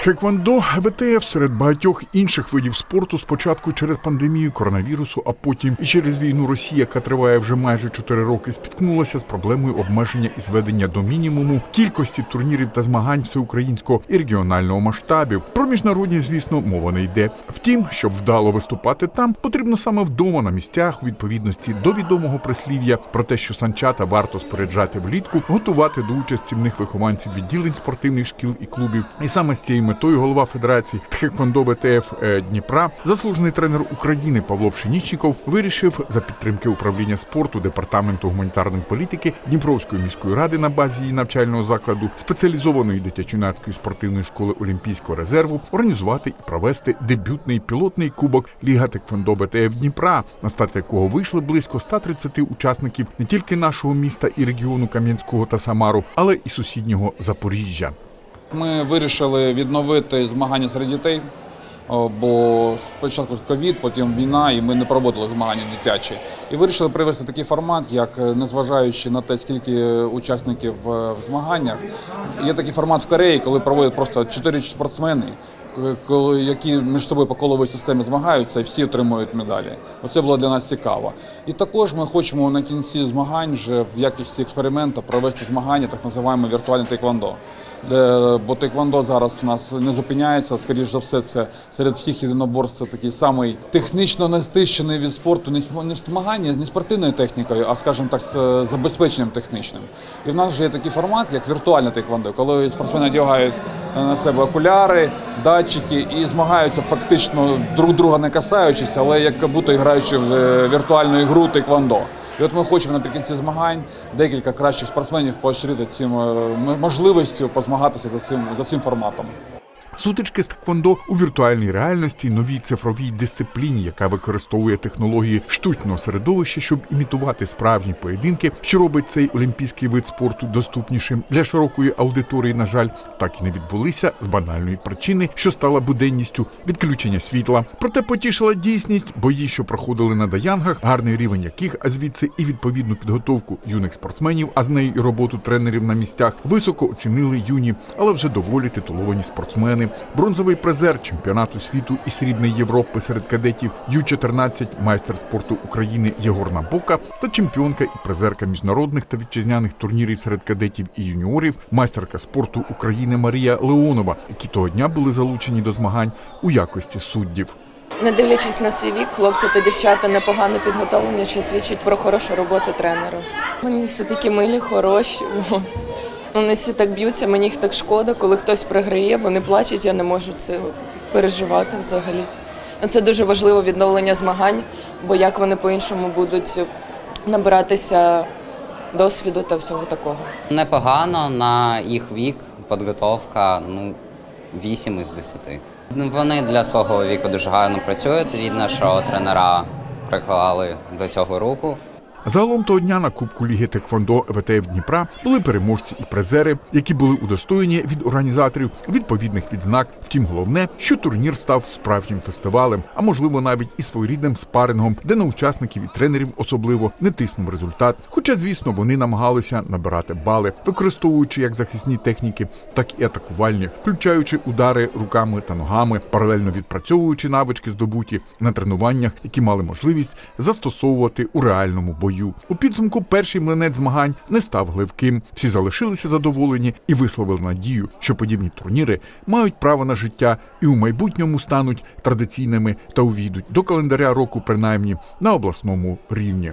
Тхеквондо ВТФ серед багатьох інших видів спорту спочатку через пандемію коронавірусу, а потім і через війну Росії, яка триває вже майже 4 роки, спіткнулася з проблемою обмеження і зведення до мінімуму кількості турнірів та змагань всеукраїнського і регіонального масштабів. Про міжнародні, звісно, мова не йде. Втім, щоб вдало виступати там, потрібно саме вдома на місцях у відповідності до відомого прислів'я про те, що санчата варто споряджати влітку, готувати до участі в них вихованців відділень спортивних шкіл і клубів. І саме з цією метою голова Федерації Тхеквондо ВТФ е, Дніпра, заслужений тренер України Павло Пшенічніков, вирішив за підтримки управління спорту департаменту гуманітарної політики Дніпровської міської ради на базі її навчального закладу спеціалізованої дитячо-юнацької спортивної школи Олімпійського резерву організувати і провести дебютний пілотний кубок Ліга Тхеквондо ВТФ Дніпра, на старт якого вийшли близько 130 учасників не тільки нашого міста і регіону Кам'янського та Самару, але і сусіднього Запоріжжя. Ми вирішили відновити змагання серед дітей, бо спочатку ковід, потім війна, і ми не проводили змагання дитячі. І вирішили привести такий формат, як е, незважаючи на те, скільки учасників е, в змаганнях. Є такий формат в Кореї, коли проводять просто чотири спортсмени, які між собою по коловій системі змагаються і всі отримують медалі. Оце було для нас цікаво. І також ми хочемо на кінці змагань вже в якості експерименту провести змагання, так називаємо віртуальне тейквондо. Де, бо тейквондо зараз у нас не зупиняється. Скоріш за все, це серед всіх єдиноборств це такий самий технічно насищений від спорту, не змагання не спортивною технікою, а скажімо так, з е, забезпеченням технічним. І в нас вже є такий формат, як віртуальне тейквондо, коли спортсмени одягають е, на себе окуляри, датчики і змагаються фактично друг друга не касаючись, але як будто граючи в е, віртуальну ігру тейквондо. І от ми хочемо наприкінці змагань декілька кращих спортсменів поощрити цим е, можливістю позмагатися за цим за цим форматом. Сутички з тхеквондо у віртуальній реальності, новій цифровій дисципліні, яка використовує технології штучного середовища, щоб імітувати справжні поєдинки, що робить цей олімпійський вид спорту доступнішим для широкої аудиторії. На жаль, так і не відбулися з банальної причини, що стала буденністю відключення світла. Проте потішила дійсність бої, що проходили на даянгах, гарний рівень яких, а звідси і відповідну підготовку юних спортсменів, а з нею і роботу тренерів на місцях, високо оцінили юні, але вже доволі титуловані спортсмени. Бронзовий призер чемпіонату світу і срібної Європи серед кадетів Ю-14, майстер спорту України Єгор Набока та чемпіонка і призерка міжнародних та вітчизняних турнірів серед кадетів і юніорів, майстерка спорту України Марія Леонова, які того дня були залучені до змагань у якості суддів. Не дивлячись на свій вік, хлопці та дівчата непогано підготовлені, що свідчить про хорошу роботу тренера. Вони всі такі милі, хороші. От. Вони всі так б'ються, мені їх так шкода. Коли хтось програє, вони плачуть, я не можу це переживати взагалі. Ну, Це дуже важливо відновлення змагань, бо як вони по-іншому будуть набиратися досвіду та всього такого. Непогано на їх вік, підготовка ну, 8 із 10. Ну, Вони для свого віку дуже гарно працюють. Видно, що тренера приклали до цього руку. Загалом того дня на Кубку Ліги Теквондо ВТФ Дніпра були переможці і призери, які були удостоєні від організаторів відповідних відзнак. Втім, головне, що турнір став справжнім фестивалем, а можливо навіть і своєрідним спарингом, де на учасників і тренерів особливо не тиснув результат. Хоча, звісно, вони намагалися набирати бали, використовуючи як захисні техніки, так і атакувальні, включаючи удари руками та ногами, паралельно відпрацьовуючи навички здобуті на тренуваннях, які мали можливість застосовувати у реальному бою. У підсумку перший млинець змагань не став гливким. Всі залишилися задоволені і висловили надію, що подібні турніри мають право на життя і у майбутньому стануть традиційними та увійдуть до календаря року, принаймні на обласному рівні.